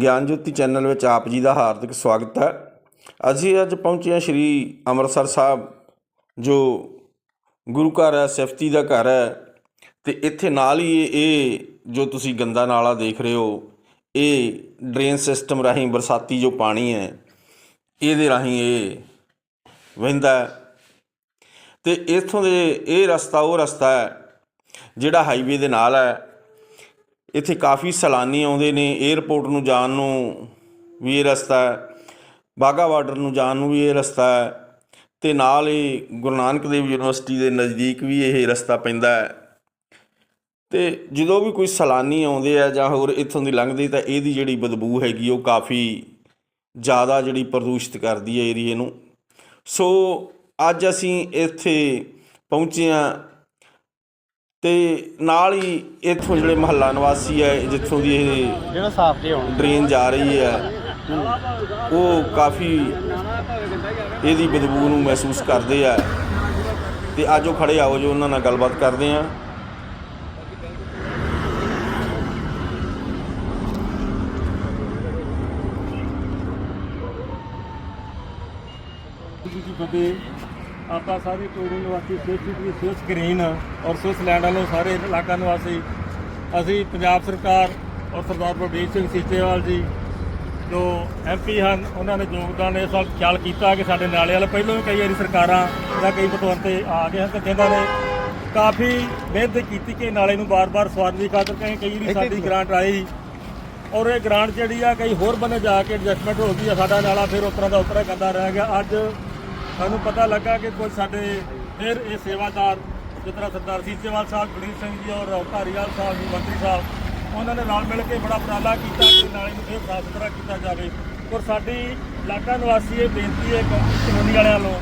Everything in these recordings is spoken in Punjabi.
ਗਿਆਨ ਜੋਤੀ ਚੈਨਲ ਵਿੱਚ ਆਪ ਜੀ ਦਾ ਹਾਰਦਿਕ ਸਵਾਗਤ ਹੈ। ਅਸੀਂ ਅੱਜ ਪਹੁੰਚੇ ਹਾਂ ਸ਼੍ਰੀ ਅੰਮ੍ਰਿਤਸਰ ਸਾਹਿਬ, ਜੋ ਗੁਰੂ ਘਰ ਹੈ, ਸਿਫਤੀ ਦਾ ਘਰ ਹੈ। ਤੇ ਇੱਥੇ ਨਾਲ ਹੀ ਇਹ- ਜੋ ਤੁਸੀਂ ਗੰਦਾ ਨਾਲਾ ਦੇਖ ਰਹੇ ਹੋ, ਇਹ ਡਰੇਨ ਸਿਸਟਮ ਰਾਹੀਂ ਬਰਸਾਤੀ ਜੋ ਪਾਣੀ ਹੈ, ਇਹਦੇ ਰਾਹੀਂ ਇਹ ਵਹਿੰਦਾ ਹੈ। ਤੇ ਇੱਥੋਂ ਦੇ ਇਹ ਰਸਤਾ ਉਹ ਰਸਤਾ ਹੈ, ਜਿਹੜਾ ਹਾਈਵੇ ਦੇ ਨਾਲ ਹੈ। ਇੱਥੇ ਕਾਫੀ ਸੈਲਾਨੀ ਆਉਂਦੇ ਨੇ 에ਅਰਪੋਰਟ ਨੂੰ ਜਾਣ ਨੂੰ ਵੀ ਇਹ ਰਸਤਾ ਹੈ ਬਾਗਾ ਬਾਰਡਰ ਨੂੰ ਜਾਣ ਨੂੰ ਵੀ ਇਹ ਰਸਤਾ ਹੈ ਤੇ ਨਾਲ ਹੀ ਗੁਰੂ ਨਾਨਕ ਦੇਵ ਯੂਨੀਵਰਸਿਟੀ ਦੇ ਨਜ਼ਦੀਕ ਵੀ ਇਹ ਰਸਤਾ ਪੈਂਦਾ ਹੈ। ਤੇ ਜਦੋਂ ਵੀ ਕੋਈ ਸੈਲਾਨੀ ਆਉਂਦੇ ਆ ਜਾਂ ਹੋਰ ਇੱਥੋਂ ਦੀ ਲੰਘਦੇ, ਤਾਂ ਇਹਦੀ ਜਿਹੜੀ ਬਦਬੂ ਹੈਗੀ, ਉਹ ਕਾਫੀ ਜ਼ਿਆਦਾ ਜਿਹੜੀ ਪ੍ਰਦੂਸ਼ਿਤ ਕਰਦੀ ਹੈ ਏਰੀਏ ਨੂੰ। ਸੋ ਅੱਜ ਅਸੀਂ ਇੱਥੇ ਪਹੁੰਚੇ ਹਾਂ ਤੇ ਨਾਲ ਹੀ ਇੱਥੋਂ ਜਿਹੜੇ ਮਹੱਲਾ ਨਿਵਾਸੀ ਹੈ ਜਿੱਥੋਂ ਦੀ ਇਹ ਜਿਹੜਾ ਸਾਫ਼ ਤੇ ਆਉਣ ਡਰੇਨ ਜਾ ਰਹੀ ਹੈ ਉਹ ਕਾਫੀ ਇਹਦੀ ਬਦਬੂ ਨੂੰ ਮਹਿਸੂਸ ਕਰਦੇ ਆ। ਤੇ ਅੱਜ ਉਹ ਖੜੇ ਆਓ ਜੋ ਉਹਨਾਂ ਨਾਲ ਗੱਲਬਾਤ ਕਰਦੇ ਆ ਜੀ ਕੀ ਫਤਿਹ ਆਪਾਂ ਸਾਰੇ ਟੋਰੂ ਨਿਵਾਸੀ ਸਪੈਸੀਫਿਕਲੀ ਸਵਿਸ ਗ੍ਰੀਨ ਔਰ ਸਵਿਸ ਲੈਂਡ ਵੱਲੋਂ ਸਾਰੇ ਇਲਾਕਾ ਨਿਵਾਸੀ ਅਸੀਂ ਪੰਜਾਬ ਸਰਕਾਰ ਔਰ ਸਰਦਾਰ ਪ੍ਰਦੀਪ ਸਿੰਘ ਸੀਚੇਵਾਲ ਜੀ ਜੋ ਐਮਪੀ ਹਨ ਉਹਨਾਂ ਨੇ ਯੋਗਦਾਨ ਇਸ ਵਾਰ ਖਿਆਲ ਕੀਤਾ ਕਿ ਸਾਡੇ ਨਾਲੇ ਵਾਲੇ ਪਹਿਲਾਂ ਵੀ ਕਈ ਵਾਰੀ ਸਰਕਾਰਾਂ ਜਾਂ ਕਈ ਪਤਵੰਤੇ ਆ ਗਏ ਹਨ ਤੇ ਜਿਨ੍ਹਾਂ ਨੇ ਕਾਫੀ ਮਿਹਨਤ ਕੀਤੀ ਕਿ ਨਾਲੇ ਨੂੰ ਬਾਰ-ਬਾਰ ਸਵਾਰਨ ਦੀ ਖਾਤਰ ਕਈ ਕਈ ਵਾਰੀ ਸਾਡੀ ਗ੍ਰਾਂਟ ਆਈ ਔਰ ਇਹ ਗ੍ਰਾਂਟ ਜਿਹੜੀ ਆ ਕਈ ਹੋਰ ਬੰਨੇ ਜਾ ਕੇ ਐਡਜਸਟਮੈਂਟ ਹੋ ਗਈ ਆ ਸਾਡਾ ਨਾਲਾ ਫਿਰ ਉਤਰਾ ਦਾ ਉਤਰਾ ਗੰਦਾ ਰਹਿ ਗਿਆ। ਅੱਜ ਸਾਨੂੰ ਪਤਾ ਲੱਗਾ ਕਿ ਕੁਝ ਸਾਡੇ ਫਿਰ ਇਹ ਸੇਵਾਦਾਰ, ਜਿਸ ਤਰ੍ਹਾਂ ਸਰਦਾਰ ਸੀਸੇਵਾਲ ਸਾਹਿਬ, ਗੁਰਦੀਪ ਸਿੰਘ ਜੀ ਔਰ ਧਾਰੀਵਾਲ ਸਾਹਿਬ, ਜੀ ਮੰਤਰੀ ਸਾਹਿਬ, ਉਹਨਾਂ ਨੇ ਨਾਲ ਮਿਲ ਕੇ ਬੜਾ ਉਪਰਾਲਾ ਕੀਤਾ ਕਿ ਨਾਲੇ ਨੂੰ ਫਿਰ ਸਾਫ਼ ਸੁਥਰਾ ਕੀਤਾ ਜਾਵੇ। ਔਰ ਸਾਡੀ ਇਲਾਕਾ ਨਿਵਾਸੀ ਇਹ ਬੇਨਤੀ ਹੈ ਕਲੋਨੀ ਵਾਲਿਆਂ ਨੂੰ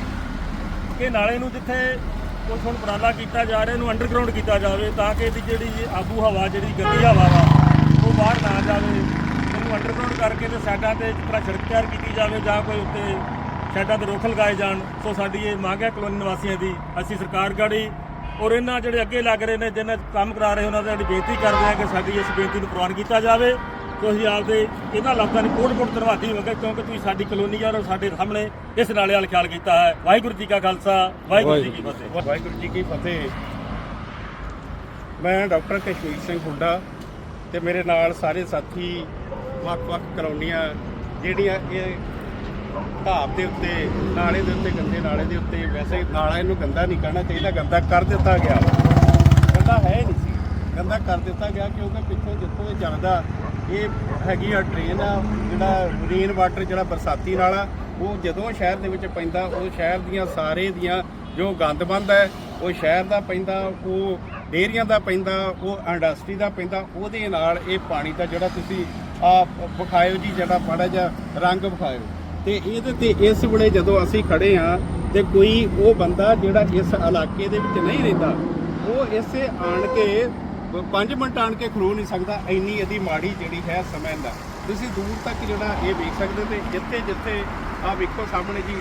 ਕਿ ਨਾਲੇ ਨੂੰ ਜਿੱਥੇ ਕੁਝ ਹੁਣ ਉਪਰਾਲਾ ਕੀਤਾ ਜਾ ਰਿਹਾ, ਇਹਨੂੰ ਅੰਡਰਗਰਾਉਂਡ ਕੀਤਾ ਜਾਵੇ ਤਾਂ ਕਿ ਇਹਦੀ ਜਿਹੜੀ ਆਬੂ ਹਵਾ, ਜਿਹੜੀ ਗੰਦੀ ਹਵਾ ਵਾ, ਉਹ ਬਾਹਰ ਨਾ ਜਾਵੇ। ਇਹਨੂੰ ਅੰਡਰਗਰਾਉਂਡ ਕਰਕੇ ਤੇ ਸਾਡਾ ਤੇ ਜਿਸ ਤਰ੍ਹਾਂ ਸੜਕ ਤਿਆਰ ਕੀਤੀ ਜਾਵੇ ਜਾਂ ਕੋਈ ਉੱਤੇ ਸਾਈਡਾਂ ਤੇ ਰੁੱਖ ਲਗਾਏ ਜਾਣ, ਸੋ ਸਾਡੀ ਇਹ ਮੰਗ ਹੈ ਕਲੋਨੀ ਨਿਵਾਸੀਆਂ ਦੀ। ਅਸੀਂ ਸਰਕਾਰ ਗਾੜੀ ਔਰ ਇਹਨਾਂ ਜਿਹੜੇ ਅੱਗੇ ਲੱਗ ਰਹੇ ਨੇ, ਜਿਹਨਾਂ ਕੰਮ ਕਰਾ ਰਹੇ, ਉਹਨਾਂ ਦੇ ਸਾਡੀ ਬੇਨਤੀ ਕਰਦੇ ਹਾਂ ਕਿ ਸਾਡੀ ਇਸ ਬੇਨਤੀ ਨੂੰ ਪ੍ਰਵਾਨ ਕੀਤਾ ਜਾਵੇ। ਤੁਸੀਂ ਆਪਦੇ ਇਹਨਾਂ ਲੋਕਾਂ ਦੀ ਕੋਟ ਕੋਟ ਧੰਨਵਾਦੀ ਹੋਵਾਂਗੇ ਕਿਉਂਕਿ ਤੁਸੀਂ ਸਾਡੀ ਕਲੋਨੀ ਔਰ ਸਾਡੇ ਸਾਹਮਣੇ ਇਸ ਨਾਲੇ ਵਾਲ ਖਿਆਲ ਕੀਤਾ ਹੈ। ਵਾਹਿਗੁਰੂ ਜੀ ਕਾ ਖਾਲਸਾ, ਵਾਹਿਗੁਰੂ ਜੀ ਕੀ ਫਤਿਹ। ਵਾਹਿਗੁਰੂ ਜੀ ਕੀ ਫਤਿਹ। ਮੈਂ ਡਾਕਟਰ ਕਸ਼ਮੀਰ ਸਿੰਘ ਹੁੱਡਾ ਤੇ ਮੇਰੇ ਨਾਲ ਸਾਰੇ ਸਾਥੀ ਵੱਖ-ਵੱਖ ਕਲੋਨੀਆਂ, ਜਿਹੜੀਆਂ ਇਹ ਢਾਬ ਦੇ ਉੱਤੇ, ਨਾਲੇ ਦੇ ਉੱਤੇ ਗੰਦੇ, ਨਾਲੇ ਦੇ ਉੱਤੇ, ਵੈਸੇ ਨਾਲਾ ਇਹਨੂੰ ਗੰਦਾ ਨਹੀਂ ਕਹਿਣਾ ਚਾਹੀਦਾ, ਗੰਦਾ ਕਰ ਦਿੱਤਾ ਗਿਆ। ਗੰਦਾ ਹੈ ਨਹੀਂ ਸੀ। ਗੰਦਾ ਕਰ ਦਿੱਤਾ ਗਿਆ ਕਿਉਂਕਿ ਪਿੱਛੋਂ ਜਿੱਥੋਂ ਇਹ ਜਾਂਦਾ, ਇਹ ਹੈਗੀ ਆ ਡਰੇਨ ਆ, ਜਿਹੜਾ ਰੇਨ ਵਾਟਰ ਜਿਹੜਾ ਬਰਸਾਤੀ ਨਾਲਾ, ਉਹ ਜਦੋਂ ਸ਼ਹਿਰ ਦੇ ਵਿੱਚ ਪੈਂਦਾ, ਉਹ ਸ਼ਹਿਰ ਦੀਆਂ ਸਾਰੇ ਦੀਆਂ ਜੋ ਗੰਦ ਬੰਦ ਹੈ, ਉਹ ਸ਼ਹਿਰ ਦਾ ਪੈਂਦਾ, ਉਹ ਡੇਰੀਆਂ ਦਾ ਪੈਂਦਾ, ਉਹ ਇੰਡਸਟਰੀ ਦਾ ਪੈਂਦਾ, ਉਹਦੇ ਨਾਲ ਇਹ ਪਾਣੀ ਦਾ ਜਿਹੜਾ ਤੁਸੀਂ ਆ ਵਿਖਾਇਓ ਜੀ, ਜਿਹੜਾ ਮਾੜਾ ਜਿਹਾ ਰੰਗ ਵਿਖਾਇਓ। ਤੇ ਇਹਦੇ ਤੇ ਇਸ ਵੇਲੇ ਜਦੋਂ ਅਸੀਂ ਖੜੇ ਆ ਤੇ ਕੋਈ ਉਹ ਬੰਦਾ ਜਿਹੜਾ ਇਸ ਇਲਾਕੇ ਦੇ ਵਿੱਚ ਨਹੀਂ ਰਹਿੰਦਾ, ਉਹ ਇਸੇ ਆਣ ਕੇ 5 ਮਿੰਟ ਆਣ ਕੇ ਖਲੋ ਨਹੀਂ ਸਕਦਾ, ਇੰਨੀ ਇਹਦੀ ਮਾੜੀ ਜਿਹੜੀ ਹੈ ਸਮੇਂ ਦਾ। ਤੁਸੀਂ ਦੂਰ ਤੱਕ ਜਿਹੜਾ ਇਹ ਵੇਖ ਸਕਦੇ ਤੇ ਜਿੱਥੇ ਜਿੱਥੇ ਆ ਵੇਖੋ ਸਾਹਮਣੇ ਜੀ,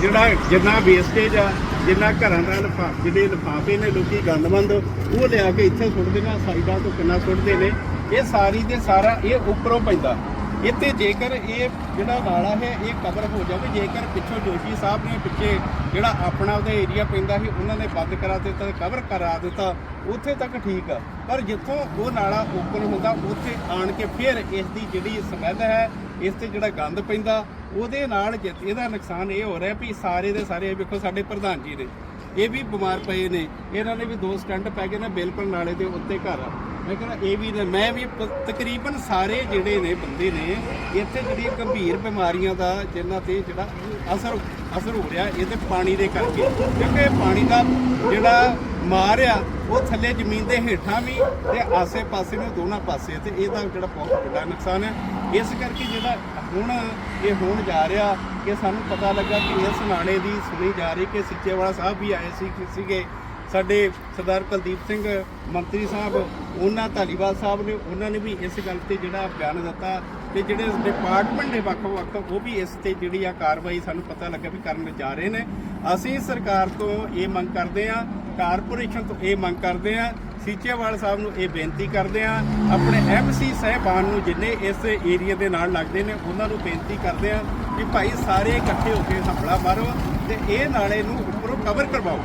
ਜਿਹੜਾ ਜਿੰਨਾ ਵੇਸਟੇਜ ਆ, ਜਿੰਨਾ ਘਰਾਂ ਦਾ ਲਿਫਾ, ਜਿਹੜੇ ਲਿਫਾਫੇ ਨੇ ਲੋਕੀ ਗੰਦਮੰਦ, ਉਹ ਲਿਆ ਕੇ ਇੱਥੇ ਸੁੱਟਦੇ ਨੇ ਸਾਈਡਾਂ ਤੋਂ ਕਿੰਨਾ ਸੁੱਟਦੇ ਨੇ। ਇਹ ਸਾਰੀ ਦੇ ਸਾਰਾ ਇਹ ਉੱਪਰੋਂ ਪੈਂਦਾ। ਇੱਥੇ ਜੇਕਰ ਇਹ ਜਿਹੜਾ ਨਾਲਾ ਹੈ, ਇਹ ਕਵਰ ਹੋ ਜਾਵੇ, ਜੇਕਰ ਪਿੱਛੋਂ ਜੋਸ਼ੀ ਸਾਹਿਬ ਨੇ ਪਿੱਛੇ ਜਿਹੜਾ ਆਪਣਾ ਉਹਦਾ ਏਰੀਆ ਪੈਂਦਾ ਸੀ, ਉਹਨਾਂ ਨੇ ਬੰਦ ਕਰਾ ਦਿੱਤਾ ਕਵਰ ਕਰਾ ਦਿੱਤਾ, ਉੱਥੇ ਤੱਕ ਠੀਕ ਆ। ਪਰ ਜਿੱਥੋਂ ਉਹ ਨਾਲਾ ਓਪਨ ਹੁੰਦਾ, ਉੱਥੇ ਆਣ ਕੇ ਫਿਰ ਇਸ ਦੀ ਜਿਹੜੀ ਸਮੈਲ ਹੈ, ਇਸ ਤੇ ਜਿਹੜਾ ਗੰਦ ਪੈਂਦਾ, ਉਹਦੇ ਨਾਲ ਜਿ- ਇਹਦਾ ਨੁਕਸਾਨ ਇਹ ਹੋ ਰਿਹਾ ਵੀ ਸਾਰੇ ਦੇ ਸਾਰੇ ਵੇਖੋ ਸਾਡੇ ਪ੍ਰਧਾਨ ਜੀ ਨੇ ਇਹ ਵੀ ਬਿਮਾਰ ਪਏ ਨੇ। ਇਹਨਾਂ ਨੇ ਵੀ ਦੋ ਸਟੰਟ ਪੈ ਗਏ ਨੇ, ਬਿਲਕੁਲ ਨਾਲੇ ਦੇ ਉੱਤੇ ਘਰ ਆ। ਮੈਂ ਕਹਿੰਦਾ ਇਹ ਵੀ ਨੇ, ਮੈਂ ਵੀ ਪ- ਤਕਰੀਬਨ ਸਾਰੇ ਜਿਹੜੇ ਨੇ ਬੰਦੇ ਨੇ, ਇੱਥੇ ਜਿਹੜੀਆਂ ਗੰਭੀਰ ਬਿਮਾਰੀਆਂ ਦਾ ਜਿਨ੍ਹਾਂ ਤੇ ਜਿਹੜਾ ਅਸਰ ਅਸਰ ਹੋ ਰਿਹਾ, ਇਹ ਤੇ ਪਾਣੀ ਦੇ ਕਰਕੇ। ਕਿਉਂਕਿ ਇਹ ਪਾਣੀ ਦਾ ਜਿਹੜਾ ਮਾਰ ਆ, ਉਹ ਥੱਲੇ ਜ਼ਮੀਨ ਦੇ ਹੇਠਾਂ ਵੀ ਤੇ ਆਸੇ-ਪਾਸੇ ਵੀ ਦੋਨਾਂ ਪਾਸੇ ਤੇ ਇਹਦਾ ਜਿਹੜਾ ਬਹੁਤ ਵੱਡਾ ਨੁਕਸਾਨ ਹੈ। ਇਸ ਕਰਕੇ ਜਿਹੜਾ ਹੁਣ ਇਹ ਹੋਣ ਜਾ ਰਿਹਾ ਕਿ ਸਾਨੂੰ ਪਤਾ ਲੱਗਾ ਕਿ ਇਸ ਨਾਲੇ ਦੀ ਸੁਣੀ ਜਾ ਰਹੀ ਕਿ ਸਿੱਚੇਵਾਲਾ ਸਾਹਿਬ ਵੀ ਆਏ ਸੀ, ਸੀਗੇ। ਸਾਡੇ ਸਰਦਾਰ ਕੁਲਦੀਪ ਸਿੰਘ ਮੰਤਰੀ ਸਾਹਿਬ, ਉਹਨਾਂ ਧਾਲੀਵਾਲ ਸਾਹਿਬ ਨੇ, ਉਹਨਾਂ ਨੇ ਵੀ ਇਸ ਗੱਲ ਤੇ ਜਿਹੜਾ ਬਿਆਨ ਦਿੱਤਾ ਤੇ ਜਿਹੜੇ ਡਿਪਾਰਟਮੈਂਟ ਦੇ ਵੱਖ-ਵੱਖ, ਉਹ ਵੀ ਇਸ ਤੇ ਜਿਹੜੀ ਆ ਕਾਰਵਾਈ ਸਾਨੂੰ ਪਤਾ ਲੱਗਾ ਵੀ ਕਰਨ ਜਾ ਰਹੇ ਨੇ। ਅਸੀਂ ਸਰਕਾਰ ਤੋਂ ਇਹ ਮੰਗ ਕਰਦੇ ਆ ਕਾਰਪੋਰੇਸ਼ਨ ਤੋਂ ਇਹ ਮੰਗ ਕਰਦੇ ਆ ਸੀਚੇਵਾਲ ਸਾਹਿਬ ਨੂੰ ਇਹ ਬੇਨਤੀ ਕਰਦੇ ਆ ਆਪਣੇ ਐਮਸੀ ਸਹਿਬਾਨ ਨੂੰ ਜਿੰਨੇ ਇਸ ਏਰੀਆ ਦੇ ਨਾਲ ਲੱਗਦੇ ਨੇ, ਉਹਨਾਂ ਨੂੰ ਬੇਨਤੀ ਕਰਦੇ ਆ ਕਿ ਭਾਈ ਸਾਰੇ ਇਕੱਠੇ ਹੋ ਕੇ ਹਮਲਾ ਮਾਰੋ ਤੇ ਇਹ ਨਾਲੇ ਨੂੰ ਉੱਪਰੋਂ ਕਵਰ ਕਰਵਾਓ।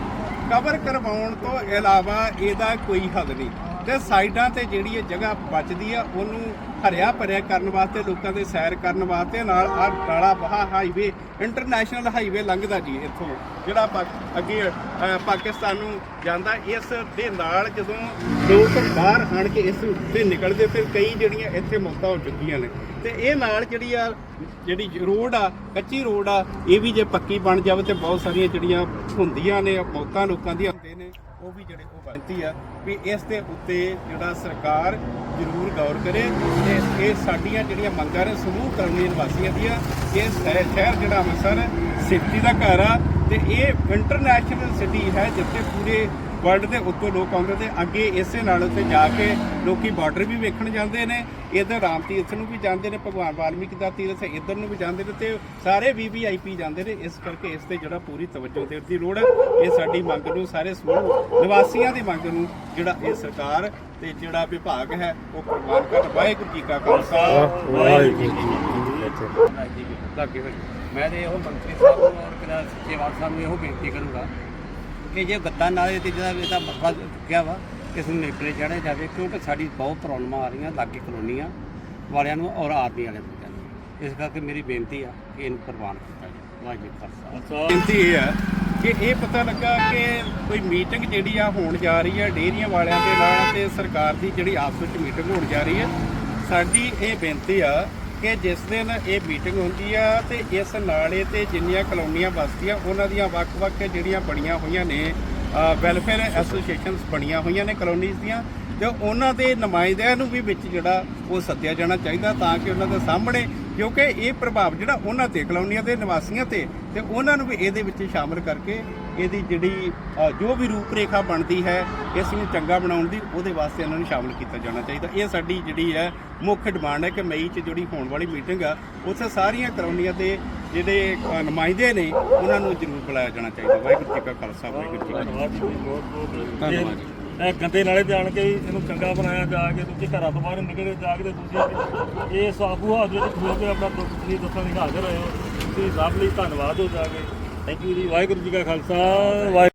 ਕਵਰ ਕਰਵਾਉਣ ਤੋਂ ਇਲਾਵਾ ਇਹਦਾ ਕੋਈ ਹੱਲ ਨਹੀਂ। ਤੇ ਸਾਈਡਾਂ ਤੇ ਜਿਹੜੀ ਇਹ ਜਗ੍ਹਾ ਬਚਦੀ ਆ, ਉਹਨੂੰ ਹਰਿਆ ਭਰਿਆ ਕਰਨ ਵਾਸਤੇ, ਲੋਕਾਂ ਦੇ ਸੈਰ ਕਰਨ ਵਾਸਤੇ, ਨਾਲ ਆ ਨਾਲਾ ਬਹਾ ਹਾਈਵੇ ਇੰਟਰਨੈਸ਼ਨਲ ਹਾਈਵੇ ਲੰਘਦਾ ਜੀ ਇੱਥੋਂ, ਜਿਹੜਾ ਪਾ- ਅੱਗੇ ਪਾਕਿਸਤਾਨ ਨੂੰ ਜਾਂਦਾ, ਇਸ ਦੇ ਨਾਲ ਜਦੋਂ ਲੋਕ ਬਾਹਰ ਆਣ ਕੇ ਇਸ ਉੱਤੇ ਨਿਕਲਦੇ ਤੇ ਕਈ ਜਿਹੜੀਆਂ ਇੱਥੇ ਮੌਤਾਂ ਹੋ ਚੁੱਕੀਆਂ ਨੇ। ਤੇ ਇਹ ਨਾਲ ਜਿਹੜੀ ਆ, ਜਿਹੜੀ ਰੋਡ ਆ, ਕੱਚੀ ਰੋਡ ਆ, ਇਹ ਵੀ ਜੇ ਪੱਕੀ ਬਣ ਜਾਵੇ ਤੇ ਬਹੁਤ ਸਾਰੀਆਂ ਜਿਹੜੀਆਂ ਹੁੰਦੀਆਂ ਨੇ, ਮੌਤਾਂ ਲੋਕਾਂ ਦੀਆਂ ਹੁੰਦੇ ਨੇ। ਉਹ ਵੀ ਜਿਹੜੇ ਉਹ ਬੇਨਤੀ ਆ ਵੀ ਇਸ ਦੇ ਉੱਤੇ ਜਿਹੜਾ ਸਰਕਾਰ ਜ਼ਰੂਰ ਗੌਰ ਕਰੇ ਤੇ ਇਹ ਸਾਡੀਆਂ ਜਿਹੜੀਆਂ ਮੰਗਾਂ ਨੇ ਸਮੂਹ ਕਲੋਨੀ ਨਿਵਾਸੀਆਂ ਦੀਆਂ, ਇਹ ਸ਼ਹਿਰ ਜਿਹੜਾ ਅੰਮ੍ਰਿਤਸਰ ਸਿਟੀ ਦਾ ਘਰ ਆ ਤੇ ਇਹ ਇੰਟਰਨੈਸ਼ਨਲ ਸਿਟੀ ਹੈ ਜਿੱਥੇ ਪੂਰੇ ਵਰਲਡ ਦੇ ਉੱਤੋਂ ਲੋਕ ਆਉਂਦੇ ਤੇ ਅੱਗੇ ਇਸੇ ਨਾਲ ਉੱਤੇ ਜਾ ਕੇ ਲੋਕੀ ਬਾਰਡਰ ਵੀ ਵੇਖਣ ਜਾਂਦੇ ਨੇ ਇਧਰ ਰਾਮ ਤੀਰਥ ਨੂੰ ਵੀ ਜਾਂਦੇ ਨੇ ਭਗਵਾਨ ਵਾਲਮੀਕ ਦਾ ਤੀਰਥ ਇਧਰ ਨੂੰ ਵੀ ਜਾਂਦੇ ਨੇ ਤੇ ਸਾਰੇ ਵੀਵੀਆਈਪੀ ਜਾਂਦੇ ਨੇ ਇਸ ਕਰਕੇ ਇਸ ਤੇ ਜਿਹੜਾ ਪੂਰੀ ਤਵੱਜੋ ਦੇਣ ਦੀ ਲੋੜ ਹੈ ਇਹ ਸਾਡੀ ਮੰਗ ਨੂੰ ਸਾਰੇ ਸਮੂਹ ਨਿਵਾਸੀਆਂ ਦੀ ਮੰਗ ਨੂੰ ਜਿਹੜਾ ਇਹ ਸਰਕਾਰ ਤੇ ਜਿਹੜਾ ਵਿਭਾਗ ਹੈ ਉਹ ਪ੍ਰਵਾਨ ਕਰ ਵਾਹਿਗੁਰੂ ਜੀ ਕਾ ਖਾਲਸਾ। ਵਾਹਿਗੁਰੂ ਜੀ ਕੀ ਫਤਿਹ ਲੱਗੇ ਹੋਏ ਮੈਂ ਤੇ ਇਹੋ ਮੰਤਰੀ ਸਾਹਿਬ ਨੂੰ ਔਰ ਸੇਵਾਲ ਸਾਹਿਬ ਨੂੰ ਇਹੋ ਬੇਨਤੀ ਕਰੂੰਗਾ ਕਿ ਜੇ ਗੱਦਾ ਨਾਲੇ ਤੇ ਜਿਹੜਾ ਇਹਦਾ ਮਸਲਾ ਚੁੱਕਿਆ ਵਾ, ਇਸ ਨੂੰ ਨੇਪਰੇ ਚਾੜਿਆ ਜਾਵੇ, ਕਿਉਂਕਿ ਸਾਡੀ ਬਹੁਤ ਪ੍ਰੋਬਲਮਾਂ ਆ ਰਹੀਆਂ, ਲਾਗੇ ਕਲੋਨੀਆਂ ਵਾਲਿਆਂ ਨੂੰ ਔਰ ਆਰਮੀ ਵਾਲਿਆਂ ਨੂੰ ਇਸ ਕਰਕੇ ਮੇਰੀ ਬੇਨਤੀ ਆ ਕਿ ਇਹਨੂੰ ਪ੍ਰਵਾਨ ਕੀਤਾ ਜਾਵੇ। ਵਾਹਿਗੁਰੂ ਖਾਲਸਾ। ਬੇਨਤੀ ਇਹ ਆ ਕਿ ਇਹ ਪਤਾ ਲੱਗਾ ਕਿ ਕੋਈ ਮੀਟਿੰਗ ਜਿਹੜੀ ਆ ਹੋਣ ਜਾ ਰਹੀ ਹੈ ਡੇਰੀਆਂ ਵਾਲਿਆਂ ਦੇ ਨਾਲ ਤੇ ਸਰਕਾਰ ਦੀ ਜਿਹੜੀ ਆਪਸ ਵਿੱਚ ਮੀਟਿੰਗ ਹੋਣ ਜਾ ਰਹੀ ਹੈ ਸਾਡੀ ਇਹ ਬੇਨਤੀ ਆ ਕਿ ਜਿਸ ਦਿਨ ਇਹ ਮੀਟਿੰਗ ਹੁੰਦੀ ਆ ਤੇ ਇਸ ਨਾਲੇ ਤੇ ਜਿੰਨੀਆਂ ਕਲੋਨੀਆਂ ਬਸਤੀਆਂ ਉਹਨਾਂ ਦੀਆਂ ਵੱਖ-ਵੱਖ ਜਿਹੜੀਆਂ ਬਣੀਆਂ ਹੋਈਆਂ ਨੇ ਵੈਲਫੇਅਰ ਐਸੋਸੀਏਸ਼ਨਸ ਬਣੀਆਂ ਹੋਈਆਂ ਨੇ ਕਲੋਨੀਜ਼ ਦੀਆਂ, ਤੇ ਉਹਨਾਂ ਦੇ ਨੁਮਾਇੰਦਿਆਂ ਨੂੰ ਵੀ ਵਿੱਚ ਜਿਹੜਾ ਉਹ ਸੱਦਿਆ ਜਾਣਾ ਚਾਹੀਦਾ ਤਾਂ ਕਿ ਉਹਨਾਂ ਦੇ ਸਾਹਮਣੇ ਕਿਉਂਕਿ ਇਹ ਪ੍ਰਭਾਵ ਜਿਹੜਾ ਉਹਨਾਂ ਤੇ ਕਲੋਨੀਆਂ ਦੇ ਨਿਵਾਸੀਆਂ ਤੇ ਤੇ ਉਹਨਾਂ ਨੂੰ ਵੀ ਇਹਦੇ ਵਿੱਚ ਸ਼ਾਮਲ ਕਰਕੇ ਇਹਦੀ ਜਿਹੜੀ ਜੋ ਵੀ ਰੂਪਰੇਖਾ ਬਣਦੀ ਹੈ ਇਸ ਨੂੰ ਚੰਗਾ ਬਣਾਉਣ ਦੀ ਉਹਦੇ ਵਾਸਤੇ ਇਹਨਾਂ ਨੂੰ ਸ਼ਾਮਲ ਕੀਤਾ ਜਾਣਾ ਚਾਹੀਦਾ। ਇਹ ਸਾਡੀ ਜਿਹੜੀ ਹੈ ਮੁੱਖ ਡਿਮਾਂਡ ਹੈ ਕਿ ਮਈ 'ਚ ਜਿਹੜੀ ਹੋਣ ਵਾਲੀ ਮੀਟਿੰਗ ਆ ਉੱਥੇ ਸਾਰੀਆਂ ਕਲੋਨੀਆਂ ਦੇ ਜਿਹੜੇ ਨੁਮਾਇੰਦੇ ਨੇ ਉਹਨਾਂ ਨੂੰ ਜ਼ਰੂਰ ਬੁਲਾਇਆ ਜਾਣਾ ਚਾਹੀਦਾ। ਵਾਹਿਗੁਰੂ ਜੀ ਕਾ ਖਾਲਸਾ ਵਾਹਿਗੁਰੂ ਜੀ ਕੀ ਫਤਿਹ। ਧੰਨਵਾਦ ਇਹ- ਗੰਦੇ ਨਾਲੇ ਤੇ ਆਣ ਕੇ ਹੀ ਇਹਨੂੰ ਚੰਗਾ ਬਣਾਇਆ ਜਾ ਕੇ, ਤੁਸੀਂ ਘਰਾਂ ਤੋਂ ਬਾਹਰ ਨਿਕਲੇ ਜਾ ਕੇ ਤੇ ਤੁਸੀਂ ਇਹ ਸਾਬੂ ਹਾਲ ਵਿੱਚ ਖਲੋ ਕੇ ਆਪਣਾ ਦੁੱਖ ਤਕਲੀਫ ਦੱਸਣ ਲਈ ਹਾਜ਼ਰ ਹੋਏ ਹੋ। ਤੁਸੀਂ ਸਭ ਲਈ ਧੰਨਵਾਦ ਹੋ ਜਾ ਕੇ। ਥੈਂਕ ਯੂ ਜੀ, ਵਾਹਿਗੁਰੂ ਜੀ ਕਾ ਖਾਲਸਾ ਵਾਹਿਗੁਰੂ